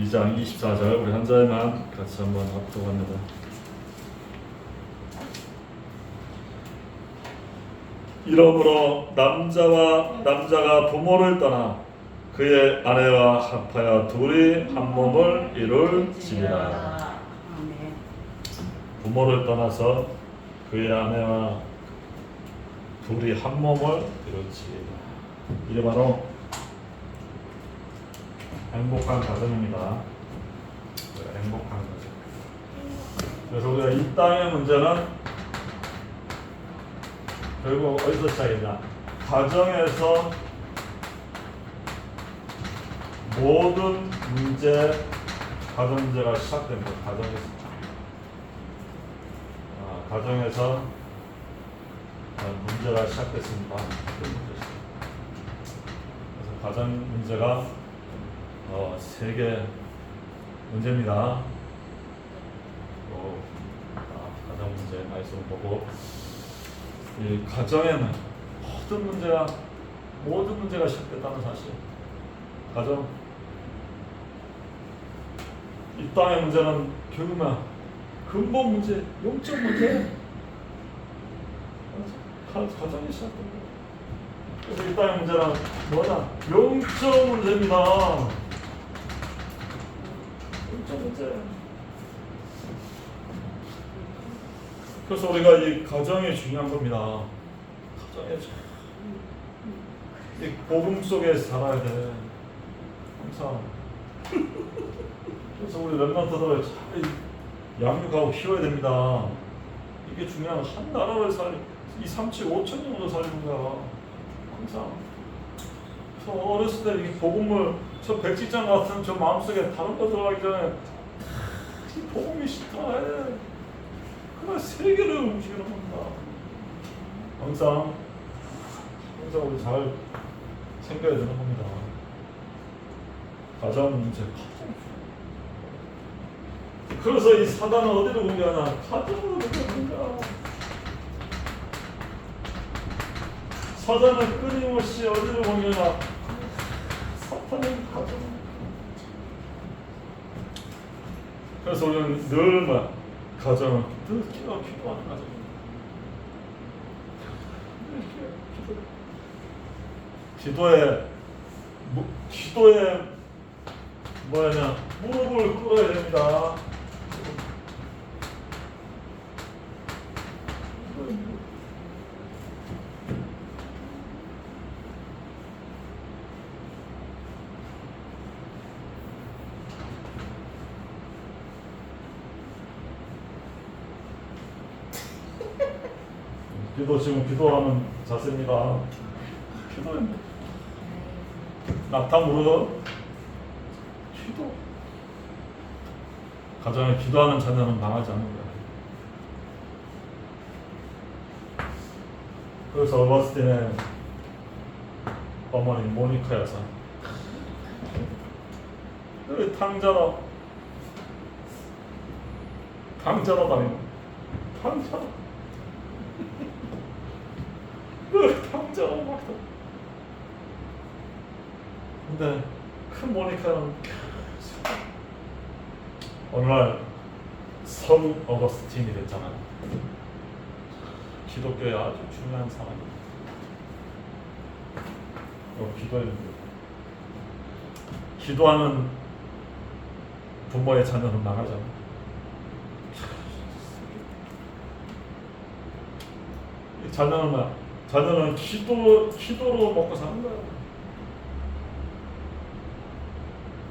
2장 24절 우리 한 절만 같이 한번 합독합니다. 이러므로 남자와 남자가 부모를 떠나 그의 아내와 합하여 둘이 한 몸을 이룰지니라. 부모를 떠나서 그의 아내와 둘이 한 몸을 이룰지니라. 이게 바로 행복한 가정입니다. 네, 행복한 가정. 그래서 우리가 이 땅의 문제는 결국 어디서 시작했냐? 가정에서 모든 문제, 가정 문제가 시작됩니다. 가정에서. 아, 가정에서 아, 문제가 시작됐습니다. 그래서 가정 문제가 어, 세계 문제입니다. 또 아, 가정 문제 말씀 보고 이 가정에는 모든 문제가 모든 문제가 시작됐다는 사실. 가정 이 땅의 문제는 결국은 근본 문제, 영적 문제. 가, 가정이 시작됩니다. 그래서 이 땅의 문제는 뭐냐? 영적 문제입니다. 그래서 우리가 이 가정이 중요한 겁니다. 가정이 참- 이 복음 속에 살아야 돼. 항상. 그래서 우리 랩런트들을 잘 양육하고 키워야 됩니다. 이게 중요한 한 나라를 살, 이 3칠 5천 년으로 살리는 거야. 항상. 저 어렸을 때 이 복음을 저 백지장 같은 저 마음속에 다른 거 들어가기 전에 이 복음이 싫다 해. 그날 세계를 움직이는 겁니다. 항상 항상 우리 잘 챙겨야 되는 겁니다. 가정 문제, 가정. 그래서 이 사단은 어디로 공격하냐? 가정으로 공격합니다. 사단은 끊임없이 어디로 공격하냐? 가정. 그래서 우리는 늘 막, 가정은 늘 기도, 기도하는 기도. 기도에 무, 기도에 뭐냐 무릎을 꿇어야 됩니다. 기도 지금 기도하는 자세입니다. 기도해. 낙타 무릎 기도. 가정에 기도하는 자녀는 망하지 않는 거야. 그래서 어거스틴의 어머니 모니카 여사. 늘 탕자로. 탕자로 다니고. 탕자로 막 다니고 근데 큰 모니카는 어느 날성 어거스틴이 됐잖아요. 기독교의 아주 중요한 사람입니다. 어, 기도했는데 기도하는 부모의 자녀는. 이 자녀는 막 자녀는 기도 기도로 먹고 사는 거야.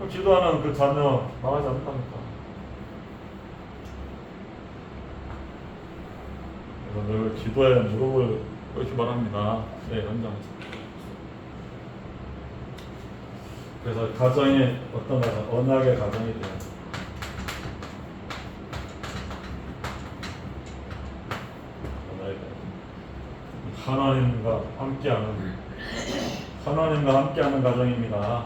그 기도하는 그 자녀 나가지 않다니까. 그래서 늘 기도에 무릎을 꿇기 바랍니다. 네, 현장에서. 그래서 가정이 어떤 가정, 언약의 가정이 돼요. 하나님과 함께하는 음. 하나님과 함께하는 가정입니다.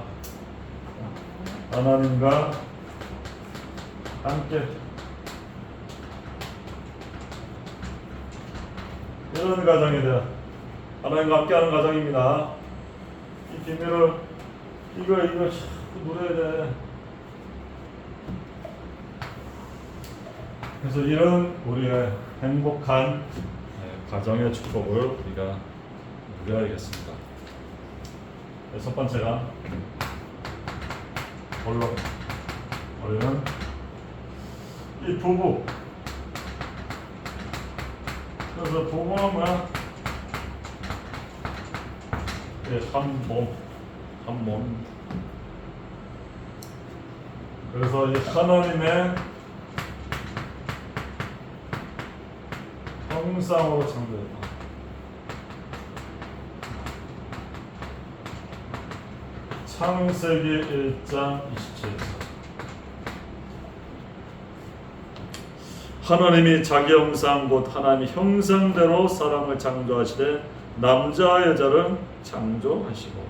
하나님과 함께 이런 가정에 대한 하나님과 함께하는 가정입니다. 이 비밀을 이거 이거 누려야 돼. 그래서 이런 우리의 행복한 가정의 축복을 우리가 누려야겠습니다. 네, 첫 번째가 본론. 우리는 이 부부. 그래서 부부는 뭐야? 예, 한 몸, 한 몸. 그래서 이 하나님의 형상으로 창조했다. 창세기 1장 27절. 하나님이 자기 형상 곧 하나님 형상대로 사람을 창조하시되 남자 여자를 창조하시고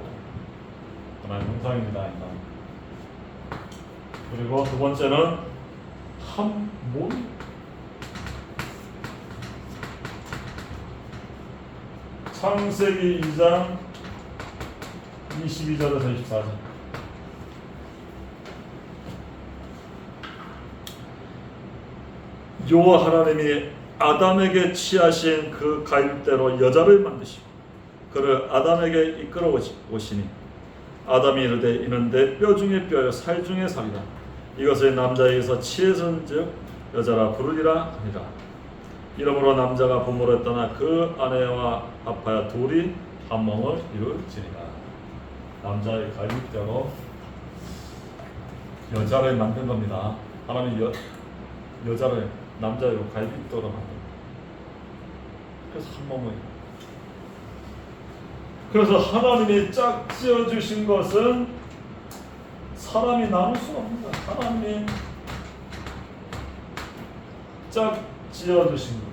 하나님 형상입니다. 그리고 두 번째는 한 몸. 창세기 2장 22절에서 24절. 여호와 하나님이 아담에게 취하신 그 가입대로 여자를 만드시고 그를 아담에게 이끌어 오시니 아담이 이르되 이는 내 뼈 중에 뼈요 살 중에 살이라 이것을 남자에게서 취해선즉 여자라 부르리라 하니라 이러므로 남자가 부모를 떠나 그 아내와 합하여 둘이 한 몸을 이룰지니라. 남자의 가입대로 여자를 만든 겁니다. 하나님 여, 여자를 남자의 갈비뼈로 만든 그래서 한 몸을. 그래서 하나님이 짝 지어 주신 것은 사람이 나눌 수 없는 거야. 하나님이 짝 거.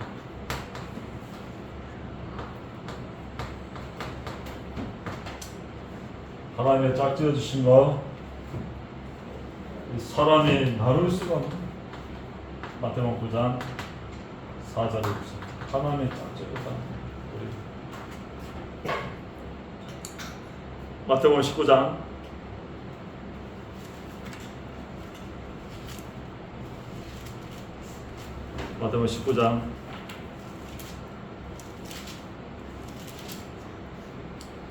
하나님의 짝 지어 주신 거. 이 사람이 나눌 수가 없는 거야. 마태복음 9장 4절에 보세요. 하나님의 짝 지었다. 우리 마태복음 19장 마태복음 19장.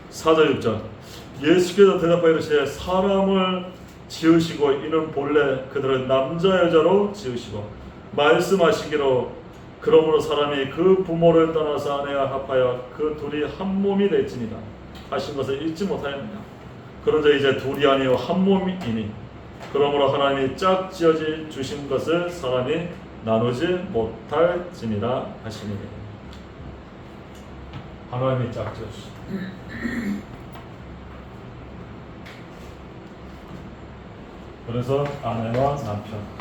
사절 6절. 예수께서 대답하여 이르시되 사람을 지으시고 이는 본래 그들을 남자 여자로 지으시고 말씀하시기로 그러므로 사람이 그 부모를 떠나서 아내와 합하여 그 둘이 한 몸이 될지니라. 하신 것을 잊지 못하였느냐. 그런데 이제 둘이 아니요 한 몸이니 그러므로 하나님이 짝 지어지 주신 것을 사람이 나누지 못할지니라 하시니. 하나님이 짝 지어주신 그래서 아내와 남편.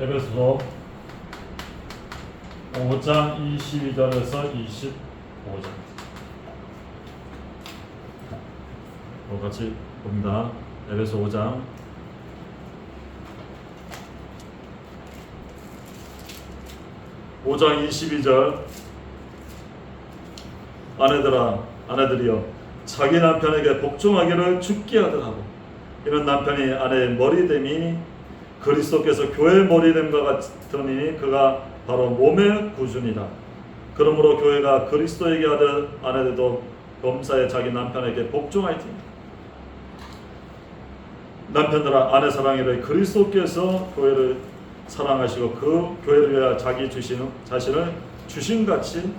에베소서 5장 22절에서 25절 같이 봅니다. 에베소 5장 오장 22절 아내들아 아내들이여 자기 남편에게 복종하기를 죽게 하더라고 이런 남편이 아내의 머리됨이 그리스도께서 교회의 머리됨과 같으니 그가 바로 몸의 구준이다. 그러므로 교회가 그리스도에게 하듯 아내들도 범사에 자기 남편에게 복종할지니 남편들아 아내 사랑이를 그리스도께서 교회를 사랑하시고 그 교회를 위하여 자기 주신 자신을 주신 같이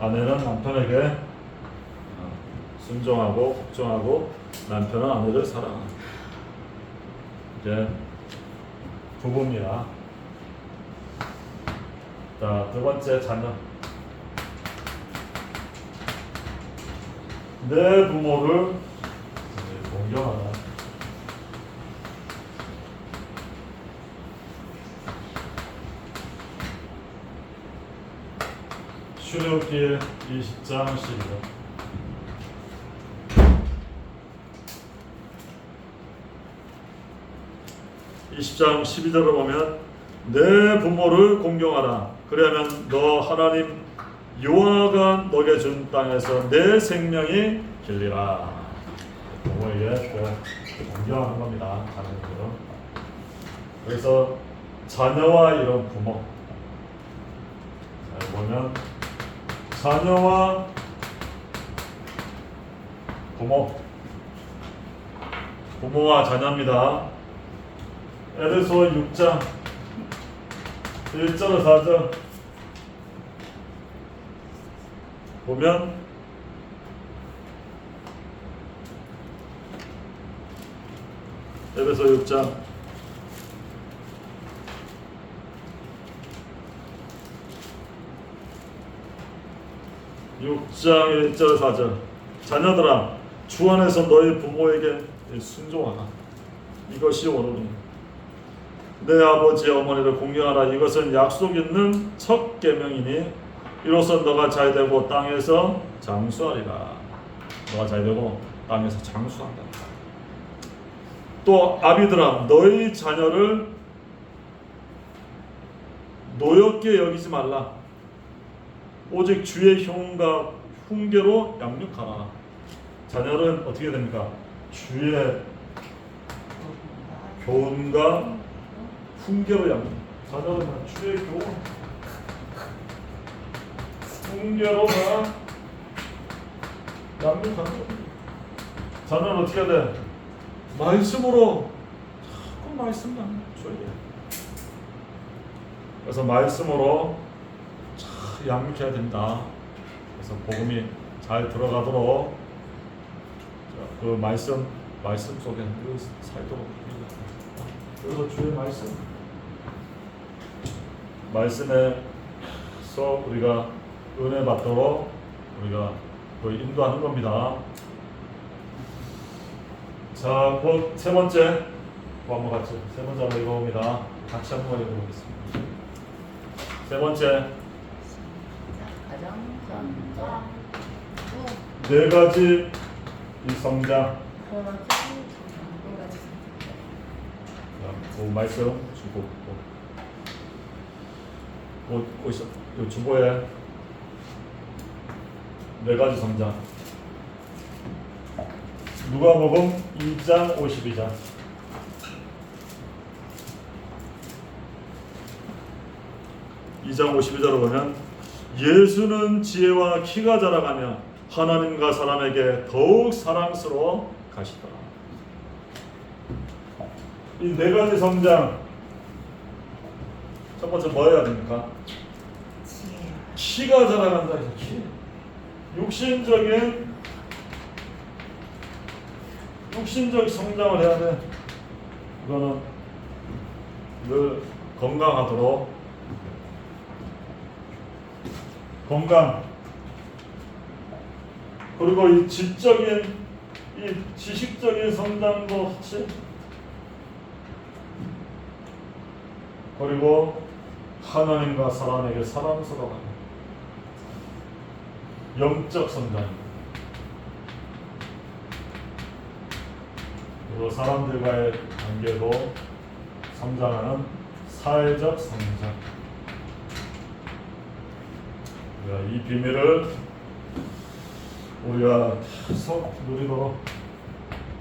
아내는 남편에게 어, 순종하고 복종하고 남편은 아내를 사랑합니다. 이제 부부입니다. 자, 두 번째 자녀. 내 부모를 공경하라. 출애굽기 20장 12절. 20장 12절을 보면 내 부모를 공경하라. 그러면 너 하나님 여호와가 너게 준 땅에서 내 생명이 길리라. 부모에게 또 존경하는 겁니다. 자녀들은. 그래서 자녀와 이런 부모. 잘 보면 자녀와 부모. 부모와 자녀입니다. 에베소 6장 1절로 4절 보면 에베소 6장. 육장 1절 4절. 자녀들아 주 안에서 너희 부모에게 순종하라. 이것이 원론이니. 내 아버지 어머니를 공경하라. 이것은 약속 있는 첫 계명이니 이로써 너가 잘 되고 땅에서 장수하리라. 너가 잘 되고 땅에서 장수한다 또 아비들아 너희 자녀를 노엽게 여기지 말라 오직 주의 형과 훈계로 양육하라 자녀는 어떻게 됩니까 주의 교훈과 훈계로 양육. 자녀는 주의 교훈, 훈계로만 양육하는. 자녀는 어떻게 해야 돼? 말씀으로 자꾸 말씀만 줘야 돼. 그래서 말씀으로 잘 양육해야 된다. 그래서 복음이 잘 들어가도록 자, 그 말씀 말씀 속에 늘 살도록. 그래서 주의 말씀 말씀에서 우리가 은혜 받도록 우리가 그 인도하는 겁니다. 자, 곧 세 번째 그 한번 같이 세 번째 한번 읽어봅니다. 같이 한번 읽어보겠습니다. 세 번째 가정 성장 네 가지 이 성장 그러면 네 가지 자, 그 말씀 주고 곧, 곧 있어. 요 주보에 네 가지 성장. 누가복음 2장 52장. 이장 52절을 보면 예수는 지혜와 키가 자라가며 하나님과 사람에게 더욱 사랑스러워 가시더라. 이 네 가지 성장 첫 번째 뭐 해야 됩니까? 키가 자라간다 해서 키. 육신적인 육신적 성장을 해야 돼. 이거는 늘 건강하도록. 건강. 그리고 이 지적인 이 지식적인 성장도 같이. 그리고 하나님과 사람에게 사랑스러워 영적 성장 입니다. 그리고 사람들과의 관계도 성장하는 사회적 성장. 이 비밀을 우리가 계속 누리도록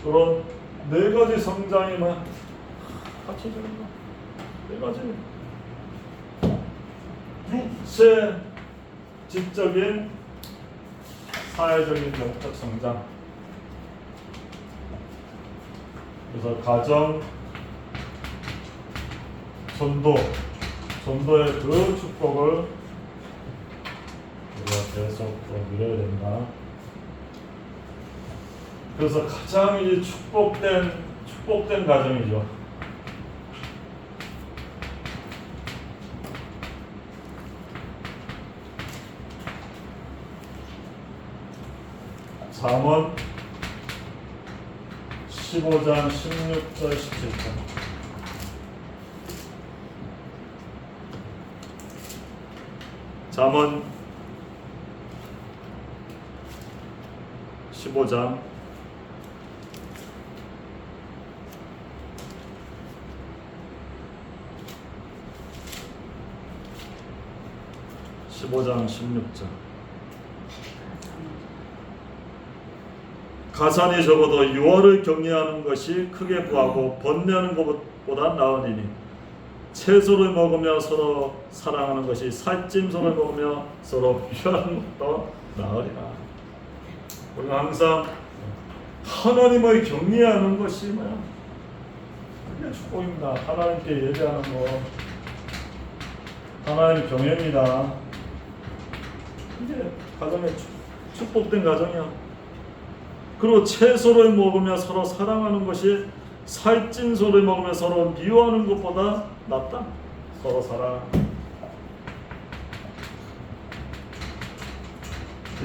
그런 네 가지 성장이만 같이 되는 거. 네 가지. 육체 지적인 사회적인 영적 성장. 그래서 가정, 전도, 전도의 그 축복을 우리가 계속 또 누려야 된다. 그래서 가장 이 축복된 축복된 가정이죠. 잠언 15장 16절 17절. 잠언 15장 15장 16절 가산이 적어도 유월을 격리하는 것이 크게 구하고 번뇌하는 것보다 나으니니 채소를 먹으며 서로 사랑하는 것이 살찜소를 먹으며 서로 비하는 것도 나으리라. 우리가 항상 하나님을 격리하는 것이 뭐야? 그게 축복입니다. 하나님께 예배하는 거. 하나님 경외입니다. 이게 가정의 축- 축복된 가정이야. 그리고 채소를 먹으며 서로 사랑하는 것이 살찐 소를 먹으며 서로 미워하는 것보다 낫다. 서로 사랑.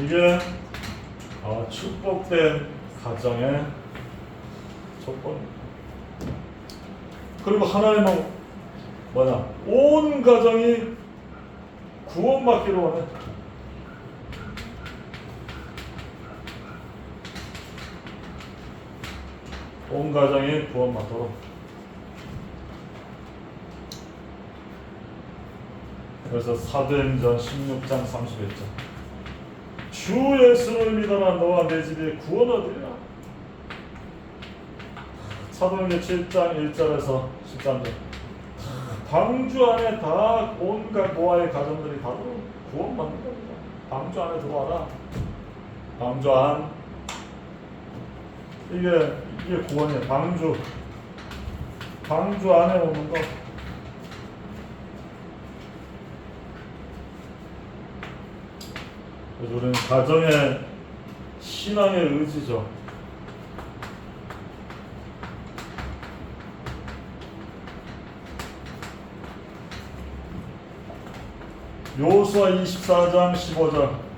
이게 어, 축복된 가정의 조건. 그리고 하나님은 뭐냐? 온 가정이 구원받기를 원해. 온 가정이 구원받도록. 그래서 사도행전 16장 31절. 주 예수를 믿어라 너와 내 집이 구원 얻으리라. 사도행전 7장 1절에서 13절. 방주 안에 다 온갖 노아의 가정들이 다 구원받는 겁니다. 방주 안에 들어와라. 방주 안. 이게 이게 구원이에요. 방주. 방주 안에 오는 거. 그래서 우리는 가정의 신앙의 의지죠. 요수아 24장 15절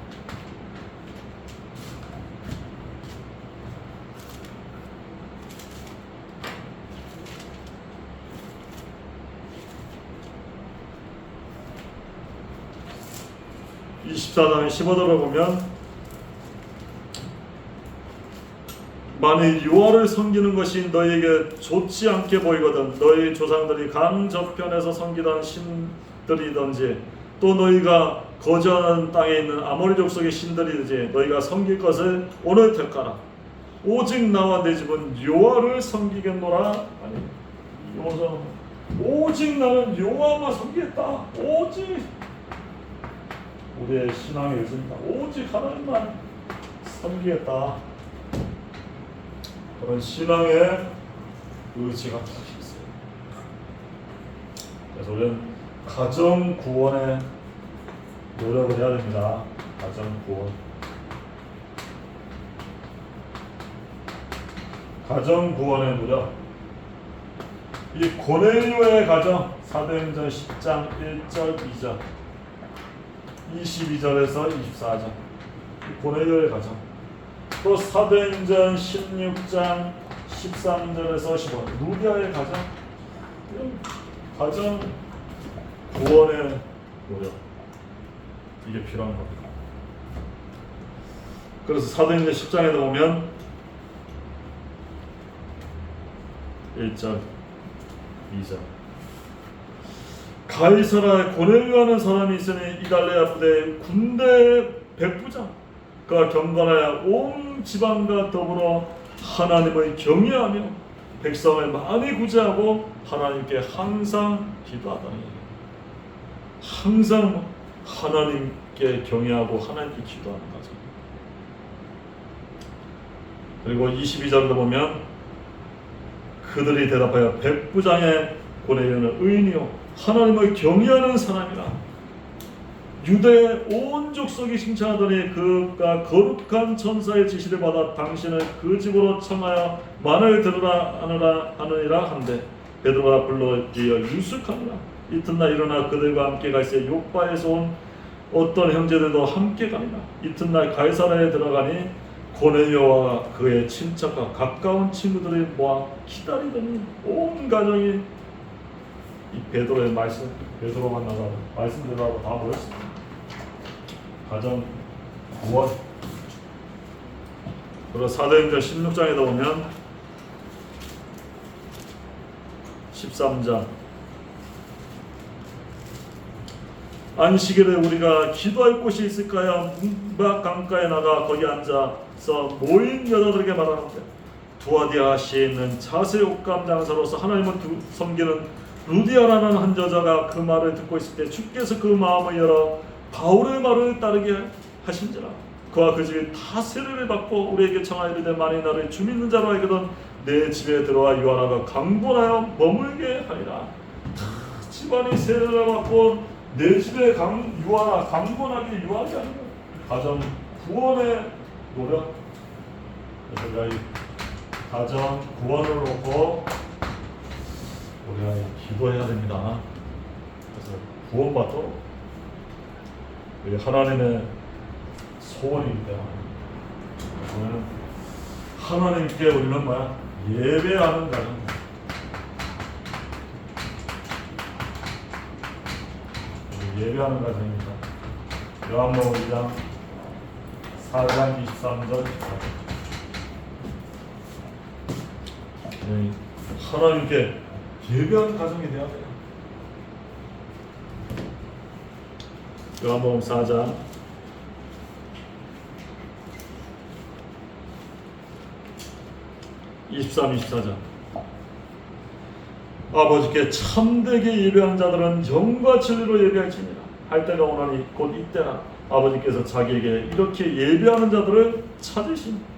(24장 15절을) 보면 만일 유아를 섬기는 것이 너희에게 좋지 않게 보이거든 너희 조상들이 강 저편에서 섬기던 신들이든지 또 너희가 거주하는 땅에 있는 아모리 족속의 신들이든지 너희가 섬길 것을 오늘 택하라. 오직 나와 내 집은 여호와를 섬기겠노라. 아니 여호와 오직 나는 여호와만 섬기겠다. 오직 우리의 신앙의 의지입니다 오직 하나님만 섬기겠다 그런 신앙의 의지가 딱 있어요 그래서 우리는 가정 구원에 노력을 해야 됩니다. 가정 구원. 가정 구원의 노력. 이 고넬료의 가정 사도행전 10장 1절 2절 22절에서 24절. 이 고넬료의 가정 또 사도행전 16장 13절에서 15절. 루디아의 가정 가정 구원의 노력. 이게 필요한 겁니다. 그래서 사도행전 10장에 보면 1절, 2절 가이사라 고넬료하는 사람이 있으니 이달레아 부대 군대 백부장 그가 경건하여 온 지방과 더불어 하나님을 경외하며 백성을 많이 구제하고 하나님께 항상 기도하더니 항상 하나님께 경외하고 하나님께 기도하는 거죠. 그리고 22절도 보면 그들이 대답하여 백부장의 고뇌에는 의인이요 하나님을 경외하는 사람이라. 유대 온 족속이 칭찬하더니 그가 거룩한 천사의 지시를 받아 당신을 그 집으로 청하여 만을 들으라 하느라 하느니라 한데 베드로가 불러 이어 유숙하느라. 이튿날 일어나 그들과 함께 갈새 요바에서 온 어떤 형제들도 함께 가니라. 이튿날 가이사라에 들어가니 고넬료와 그의 친척과 가까운 친구들이 모아 기다리더니 온 가정이 이 베드로의 말씀 베드로 만나고 말씀들하고 다 모였습니다. 가정 구원 그리고 사도행전 16장에도 보면 13장 안식일에 우리가 기도할 곳이 있을까요? 문밖 강가에 나가 거기 앉아서 모인 여자들에게 말하는데 두아디아시에 있는 자세 옷감 장사로서 하나님을 두- 섬기는 루디아라는 한 여자가 그 말을 듣고 있을 때 주께서 그 마음을 열어 바울의 말을 따르게 하신지라. 그와 그 집이 다 세례를 받고 우리에게 청하여 이르되 만일 나를 주 믿는 자로 알거든 내 집에 들어와 유하나가 강권하여 머물게 하리라. 다 집안이 세례를 받고 내 집에 강 유하나 강권하게 하는 거야 가정 구원의 노력. 우리가 이 가정 구원을 놓고 우리가 기도해야 됩니다. 그래서 구원받도록 우리 하나님의 소원이기 때문에 우리는 하나님께 우리는 뭐야 예배하는. 우리 예배하는 가정입니다. 요한복음 2장 4장 23절 네, 하나님께 가정이 되어야 돼요. 요한복음 4장. 23, 24장. 아버지께 참되게 예배하는 자들은 영과 진리로 예배할지니라. 할 때가 오나니 곧 이때라. 아버지께서 자기에게 이렇게 예배하는 자들을 찾으시니.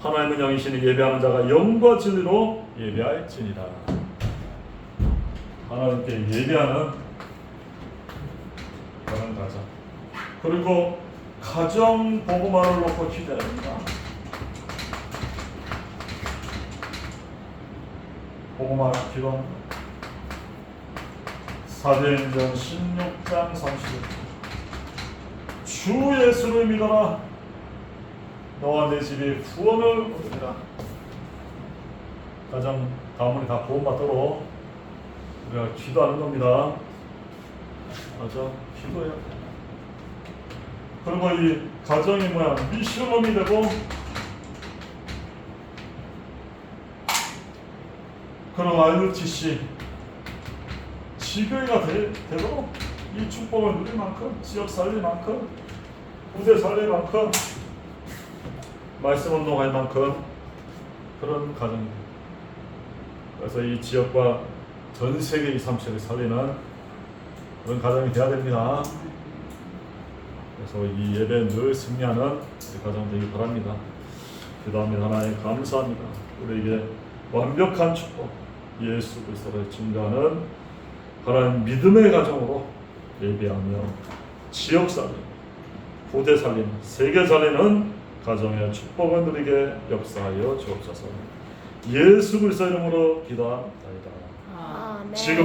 하나님은 영이시니 예배하는 자가 영과 진리로 예배할지니라 하나님께 예배하는 그런 가정. 그리고 가정 보고만을 놓고 기대합니다. 보고만 기도합니다. 사도행전 16장 31절 주 예수를 믿어라. 너와 내 집이 구원을 얻으리라. 가정 가문이 다 구원받도록 우리가 기도하는 겁니다 맞아 돼 그리고 이 가정이 뭐야 미션홈이 되고 그리고 IUTC 지교회가 되, 되도록 이 축복을 누릴 만큼 지역 살릴 만큼 부대 살릴 만큼 말씀 운동할 만큼 그런 가정입니다. 그래서 이 지역과 전 세계 이 삼척을 살리는 그런 가정이 되어야 됩니다. 그래서 이 예배 늘 승리하는 가정 되기 바랍니다. 기도합니다. 하나님 감사합니다. 우리에게 완벽한 축복 예수 그리스도를 증거하는 하나님 믿음의 가정으로 예배하며 지역 살림, 부대 살림, 세계 살리는 가정의 축복을 누리게 역사하여 주옵소서. 예수 그리스도 이름으로 기도합니다. 아, 지금